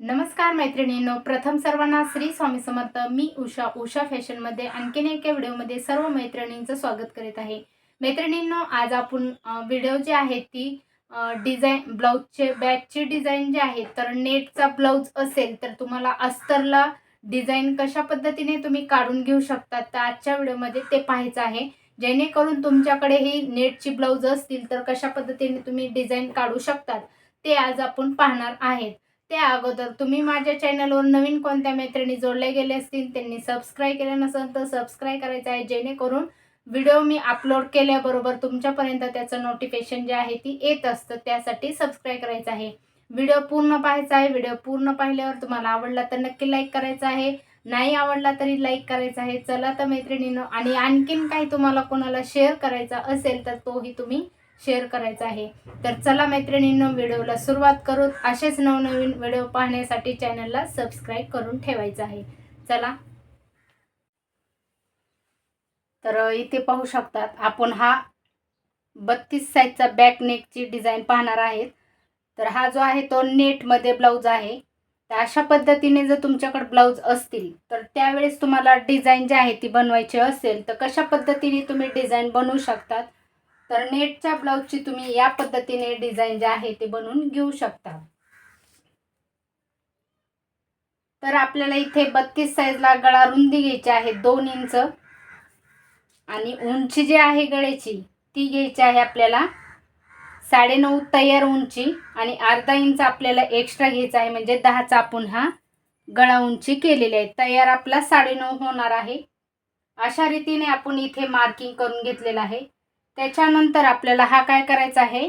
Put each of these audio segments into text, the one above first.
नमस्कार मैत्रिणींनो प्रथम सर्वांना श्री स्वामी समर्थ. मी उषा उषा फॅशनमध्ये आणखीन एका व्हिडिओमध्ये सर्व मैत्रिणींचं स्वागत करीत आहे. मैत्रिणींनो आज आपण व्हिडिओ जी आहे ती डिझाईन ब्लाऊजचे बॅगची डिझाईन जी आहे तर नेटचा ब्लाऊज असेल तर तुम्हाला अस्तरला डिझाईन कशा पद्धतीने तुम्ही काढून घेऊ शकता तर आजच्या व्हिडिओमध्ये ते पाहायचं आहे. जेणेकरून तुमच्याकडे ही नेटची ब्लाऊज असतील तर कशा पद्धतीने तुम्ही डिझाईन काढू शकतात ते आज आपण पाहणार आहेत. त्या अगोदर तुम्ही माझ्या चॅनलवर नवीन कोणत्या मैत्रिणी जोडले गेले असतील त्यांनी सबस्क्राईब केलं नसेल तर सबस्क्राईब करायचं आहे जेणेकरून व्हिडिओ मी अपलोड केल्याबरोबर तुमच्यापर्यंत त्याचं नोटिफिकेशन जे आहे ती येत असतं त्यासाठी सबस्क्राईब करायचं आहे. व्हिडिओ पूर्ण पाहायचा आहे व्हिडिओ पूर्ण पाहिल्यावर तुम्हाला आवडला तर नक्की लाईक करायचा आहे. नाही आवडला तरी लाईक करायचं आहे. चला तर मैत्रिणीनं आणि आणखीन काही तुम्हाला कोणाला शेअर करायचा असेल तर तोही तुम्ही शेअर करायचा आहे. तर चला मैत्रिणींनो व्हिडिओला सुरुवात करून असेच नवनवीन व्हिडिओ पाहण्यासाठी चॅनलला सबस्क्राईब करून ठेवायचं आहे. चला. तर इथे पाहू शकतात आपण हा बत्तीस साईजचा बॅक नेकची डिझाईन पाहणार आहेत. तर हा जो आहे तो नेटमध्ये ब्लाऊज आहे. तर अशा पद्धतीने जर तुमच्याकडे ब्लाऊज असतील तर त्यावेळेस तुम्हाला डिझाईन जी आहे ती बनवायची असेल तर कशा पद्धतीने तुम्ही डिझाईन बनवू शकतात? तर नेटच्या ब्लाऊजची तुम्ही या पद्धतीने डिझाईन जे आहे ते बनवून घेऊ शकता. तर आपल्याला इथे बत्तीस साईजला गळा रुंदी घ्यायची आहे दोन इंच. आणि उंची जी आहे गळ्याची ती घ्यायची आहे आपल्याला साडेनऊ तयार उंची. आणि अर्धा इंच आपल्याला एक्स्ट्रा घ्यायचा आहे म्हणजे दहाचा आपण हा गळा उंची केलेली आहे. तयार आपला साडेनऊ होणार आहे. अशा रीतीने आपण इथे मार्किंग करून घेतलेलं आहे. त्याच्यानंतर आपल्याला हा काय करायचा आहे?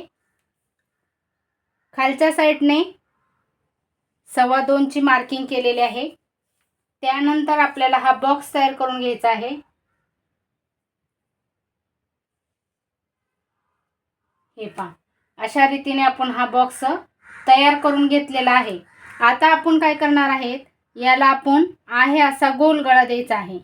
खालच्या साईडने सव्वा दोनची मार्किंग केलेली आहे. त्यानंतर आपल्याला हा बॉक्स तयार करून घ्यायचा आहे. हे पहा. अशा रीतीने आपण हा बॉक्स तयार करून घेतलेला आहे. आता आपण काय करणार आहेत? याला आपण आहे असा गोल गळा द्यायचा आहे.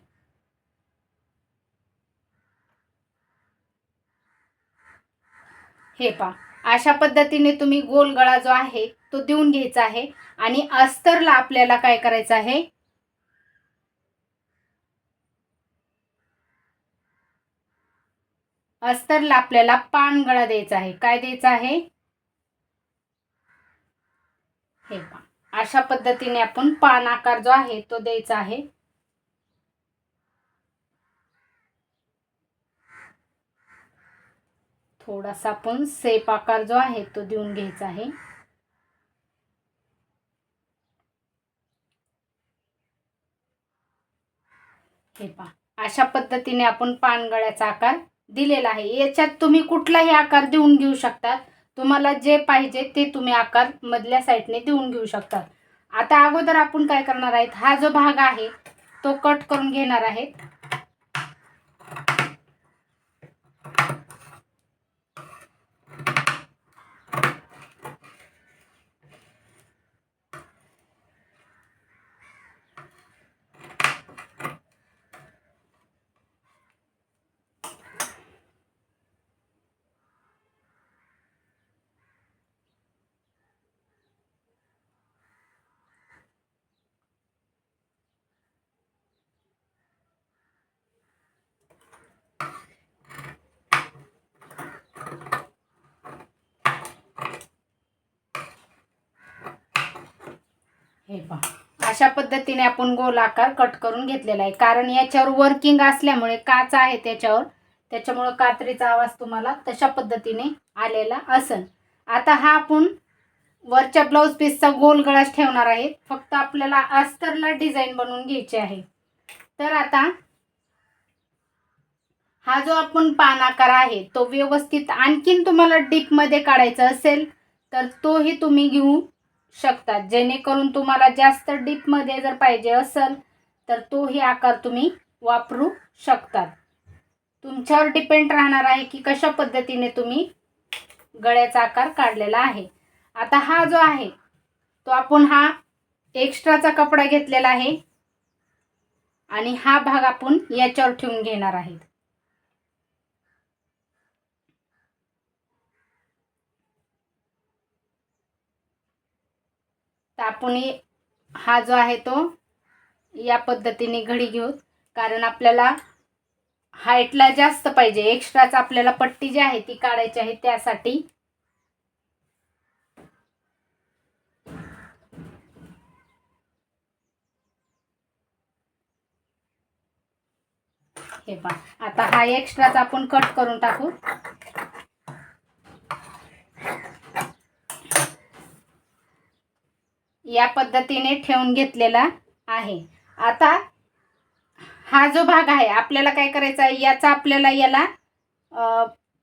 हे पहा. अशा पद्धतीने तुम्ही गोल गळा जो आहे तो देऊन घ्यायचा आहे. आणि अस्तरला आपल्याला काय करायचं आहे? अस्तरला आपल्याला पान गळा द्यायचा आहे. काय द्यायचा आहे? हे पहा. अशा पद्धतीने आपण पान आकार जो आहे तो द्यायचा आहे. थोडासा आपण सेप आकार जो आहे तो देऊन घ्यायचा आहे. हे पहा अशा पद्धतीने आपण पानगळ्याचा आकार दिलेला आहे. याच्यात तुम्ही कुठलाही आकार देऊन घेऊ शकतात. तुम्हाला जे पाहिजे ते तुम्ही आकार मधल्या साईडने देऊन घेऊ शकतात. आता अगोदर आपण काय करणार आहेत? हा जो भाग आहे तो कट करून घेणार आहेत. हे पहा. अशा पद्धतीने आपण गोल आकार कट करून घेतलेला आहे. कारण याच्यावर वर्किंग असल्यामुळे काच आहे त्याच्यावर. त्याच्यामुळं कात्रीचा आवाज तुम्हाला तशा पद्धतीने आलेला असेल. आता हा आपण वरच्या ब्लाऊज पीसचा गोल गळाच ठेवणार आहे. फक्त आपल्याला अस्तरला डिझाईन बनवून घ्यायची आहे. तर आता हा जो आपण पान आकार आहे तो व्यवस्थित आणखीन तुम्हाला डीपमध्ये काढायचा असेल तर तोही तुम्ही घेऊ शकतात. जेणेकरून तुम्हाला जास्त डीपमध्ये जर पाहिजे असेल तर तोही आकार तुम्ही वापरू शकतात. तुमच्यावर डिपेंड राहणार आहे की कशा पद्धतीने तुम्ही गळ्याचा आकार काढलेला आहे. आता हा जो आहे तो आपण हा एक्स्ट्राचा कपडा घेतलेला आहे. आणि हा भाग आपण याच्यावर ठेवून घेणार आहेत. तर आपण हा जो आहे तो या पद्धतीने घडी घेऊ. कारण आपल्याला हाईटला जास्त पाहिजे. एक्स्ट्राच आपल्याला पट्टी जी आहे ती काढायची आहे त्यासाठी. हे पहा. आता हा एक्स्ट्राचा आपण कट करून टाकू. या पद्धतीने ठेवून घेतलेला आहे. आता हा जो भाग आहे आपल्याला काय करायचा आहे? याचा आपल्याला याला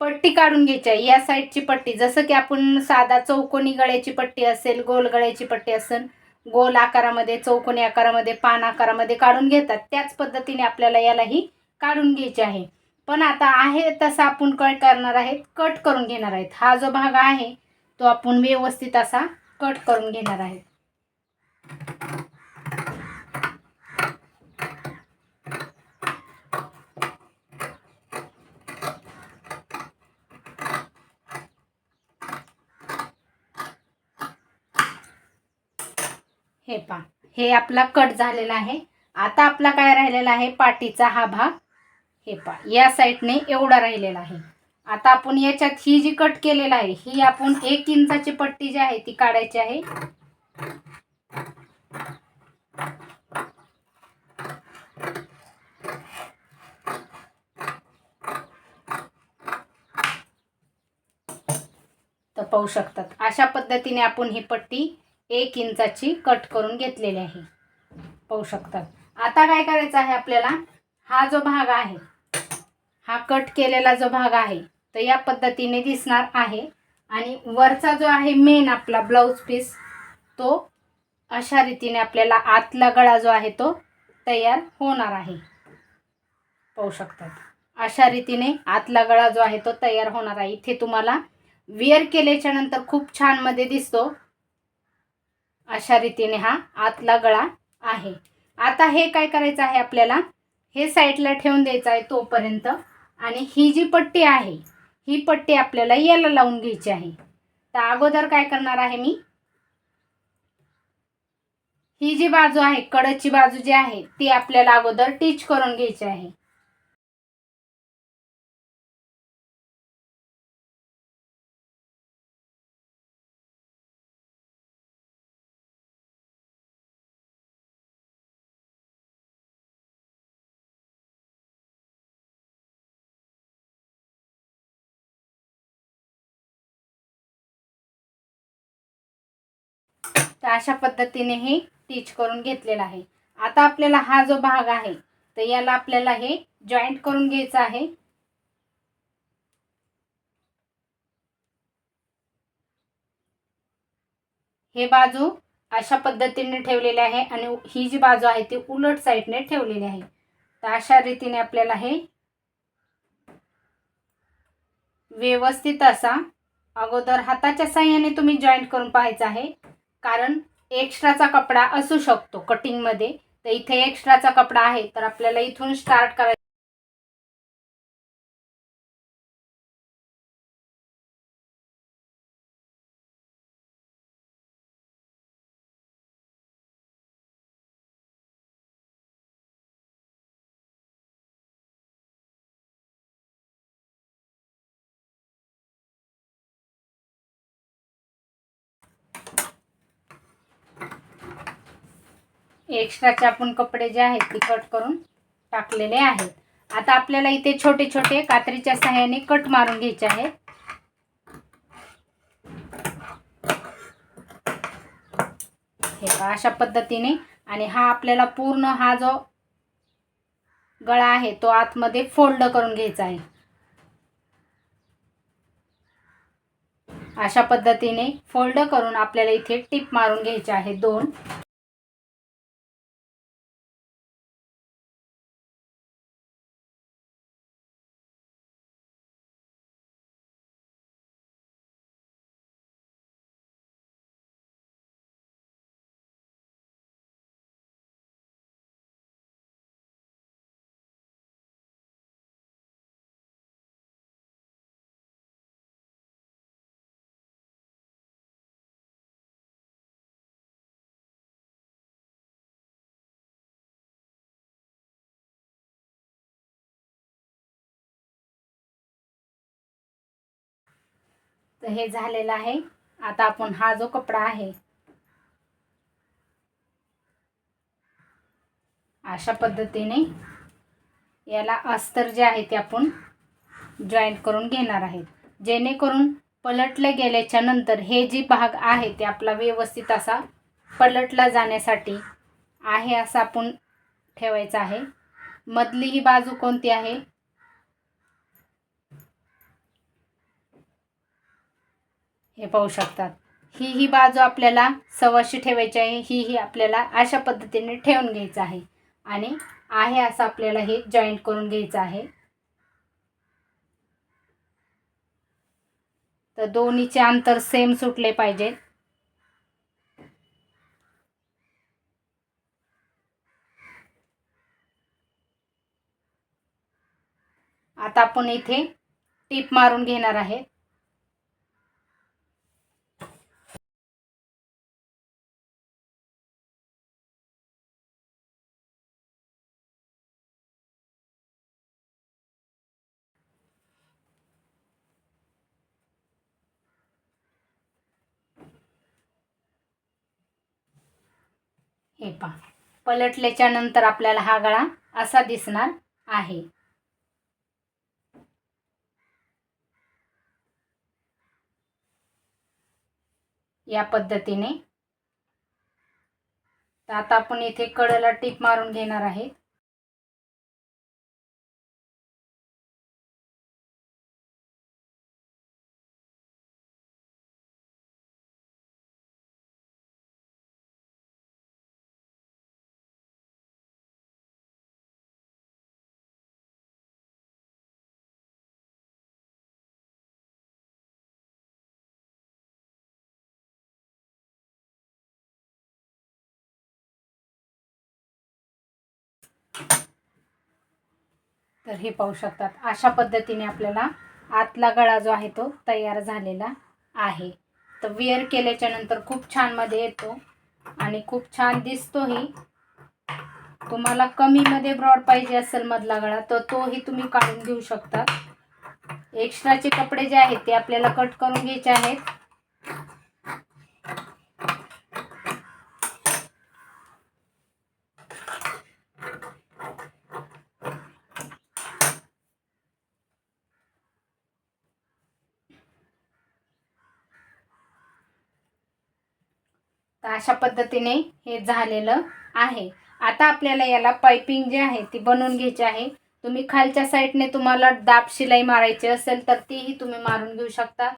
पट्टी काढून घ्यायची आहे. या साईडची पट्टी जसं की आपण साधा चौकोनी गळ्याची पट्टी असेल गोल गळ्याची पट्टी असेल गोल आकारामध्ये चौकोनी आकारामध्ये पान आकारामध्ये काढून घेतात. त्याच पद्धतीने आपल्याला यालाही काढून घ्यायची आहे. पण आता आहे तसा आपण काय करणार आहेत कट करून घेणार आहेत. हा जो भाग आहे तो आपण व्यवस्थित असा कट करून घेणार आहेत. हे पा हे आपला कट झालेला आहे. आता आपला काय राहिलेला आहे? पाटीचा हा भाग. हे पा या साईडने एवढा राहिलेला आहे. आता आपण याच्यात ही जी कट केलेला आहे ही आपण एक इंचाची पट्टी जी आहे ती काढायची आहे. तर पाहू शकतात. अशा पद्धतीने आपण ही पट्टी एक इंचाची कट करून घेतलेली आहे. पाहू शकतात. आता काय करायचं आहे आपल्याला? हा जो भाग आहे हा कट केलेला जो भाग आहे तर या पद्धतीने दिसणार आहे. आणि वरचा जो आहे मेन आपला ब्लाऊज पीस तो अशा रीतीने आपल्याला आतला गळा जो आहे तो तयार होणार आहे. पाहू शकतात. अशा रीतीने आतला गळा जो आहे तो तयार होणार आहे. इथे तुम्हाला विअर केल्याच्यानंतर खूप छानमध्ये दिसतो. अशा रीतीने हा आतला गळा आहे. आता हे काय करायचं आहे आपल्याला? हे साईडला ठेवून द्यायचं आहे तोपर्यंत. आणि ही जी पट्टी आहे ही पट्टी आपल्याला याला लावून घ्यायची आहे. तर अगोदर काय करणार आहे मी? ही जी बाजू आहे कडची बाजू जी आहे ती आपल्याला अगोदर टीच करून घ्यायची आहे. तर अशा पद्धतीने हे टीच करून घेतलेला आहे. आता आपल्याला हा जो भाग आहे तर याला आपल्याला हे जॉईंट करून घ्यायचं आहे. हे बाजू अशा पद्धतीने ठेवलेले आहे आणि ही जी बाजू आहे ती उलट साईडने ठेवलेली आहे. तर अशा रीतीने आपल्याला हे व्यवस्थित असा अगोदर हाताच्या साह्याने तुम्ही जॉईंट करून पाहायचं आहे. कारण एक्स्ट्राचा कपडा असू शकतो कटिंगमध्ये तर इथे एक्स्ट्राचा कपडा आहे तर आपल्याला इथून स्टार्ट करायचं एक्स्ट्राचे आपण कपडे जे आहेत ते कट करून टाकलेले आहेत. आता आपल्याला इथे छोटे छोटे कात्रीच्या सहाय्याने कट मारून घ्यायचे आहेत. हे अशा पद्धतीने. आणि हा आपल्याला पूर्ण हा जो गळा आहे तो आतमध्ये फोल्ड करून घ्यायचा आहे. अशा पद्धतीने फोल्ड करून आपल्याला इथे टिप मारून घ्यायचे आहे दोन. तर हे झालेलं आहे. आता आपण हा जो कपडा आहे अशा पद्धतीने याला अस्तर जे आहे ते आपण जॉईंट करून घेणार आहेत जेणेकरून पलटले गेल्याच्यानंतर हे जे भाग आहे ते आपला व्यवस्थित असा पलटला जाण्यासाठी आहे असं आपण ठेवायचं आहे. मधली ही बाजू कोणती आहे? हे पाहू शकतात. ही ही बाजू आपल्याला सवाशी ठेवायची आहे. ही ही आपल्याला अशा पद्धतीने ठेवून घ्यायचं आहे. आणि आहे असं आपल्याला हे जॉईंट करून घ्यायचं आहे. तर दोन्हीचे अंतर सेम सुटले पाहिजेत आता आपण इथे टीप मारून घेणार आहे. हे पहा. पलटल्याच्या नंतर आपल्याला हा गळा असा दिसणार आहे. या पद्धतीने. तर आता आपण इथे कडेला टीप मारून घेणार आहेत तर हे पाहू शकतात. अशा पद्धतीने आपल्याला आतला गळा जो आहे तो तयार झालेला आहे. तर वेअर केल्याच्यानंतर खूप छानमध्ये येतो आणि खूप छान दिसतोही. तुम्हाला कमीमध्ये ब्रॉड पाहिजे असेल मधला गळा तर तोही तुम्ही काढून घेऊ शकता. एक्स्ट्राचे कपडे जे आहेत ते आपल्याला कट करून घ्यायचे आहेत. तर अशा पद्धतीने हे झालेलं आहे. आता आपल्याला याला पायपिंग जी आहे ती बनवून घ्यायची आहे. तुम्ही खालच्या साईडने तुम्हाला दाब शिलाई मारायची असेल तर तीही तुम्ही मारून घेऊ शकता.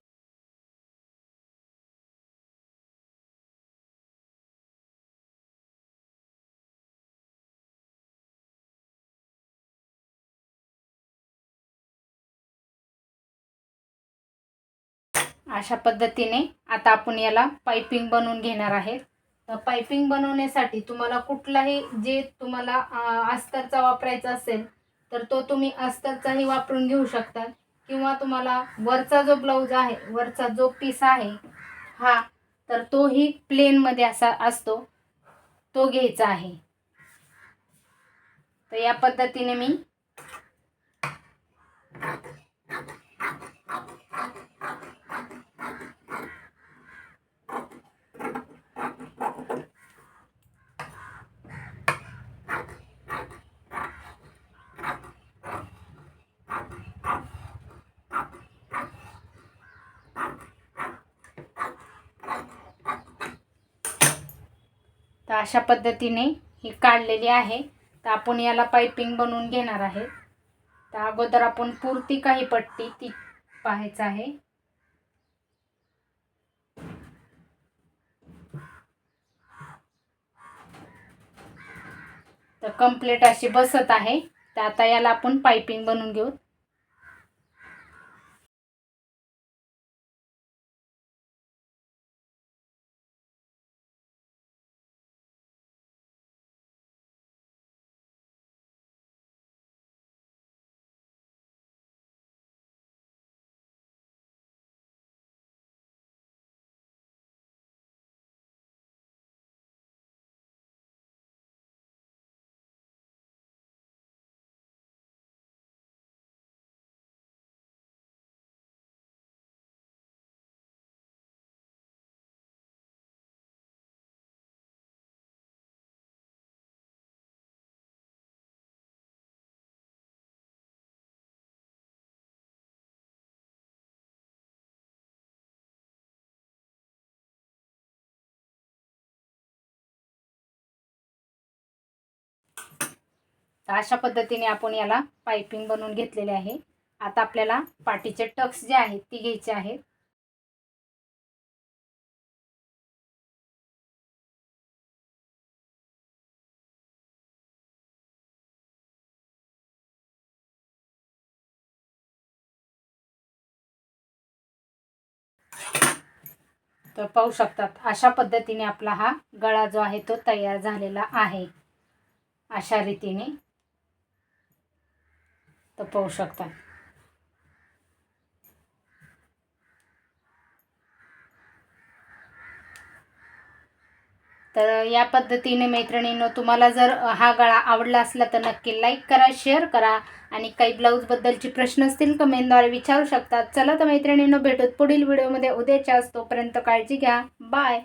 अशा पद्धतीने आता आपण याला पायपिंग बनवून घेणार आहे. तर पायपिंग बनवण्यासाठी तुम्हाला कुठलाही जे तुम्हाला अस्तरचा वापरायचा असेल तर तो तुम्ही अस्तरचाही वापरून घेऊ शकता. किंवा तुम्हाला वरचा जो ब्लाऊज आहे वरचा जो पीस आहे हा तर तोही प्लेनमध्ये असा असतो. तो घ्यायचा आहे. तर या पद्धतीने मी तर अशा पद्धतीने ही काढलेली आहे. तर आपण याला पायपिंग बनवून घेणार आहे. तर अगोदर आपण पुरती काही पट्टी ती पाहायचं आहे. तर कंप्लीट अशी बसत आहे. तर आता याला आपण पायपिंग बनवून घेऊ. तर अशा पद्धतीने आपण याला पायपिंग बनवून घेतलेले आहे. आता आपल्याला पाठीचे टक्स जे आहेत ती घ्यायचे आहेत. तर पाहू शकतात अशा पद्धतीने आपला हा गळा जो आहे तो तयार झालेला आहे. अशा रीतीने तर पाहू शकता. तर या पद्धतीने मैत्रिणींनो तुम्हाला जर हा गळा आवडला असला तर नक्की लाईक करा शेअर करा आणि काही ब्लाऊजबद्दलचे प्रश्न असतील कमेंटद्वारे विचारू शकतात चला तर मैत्रिणींनो भेटूत पुढील व्हिडिओमध्ये उद्याच्या तोपर्यंत काळजी घ्या. बाय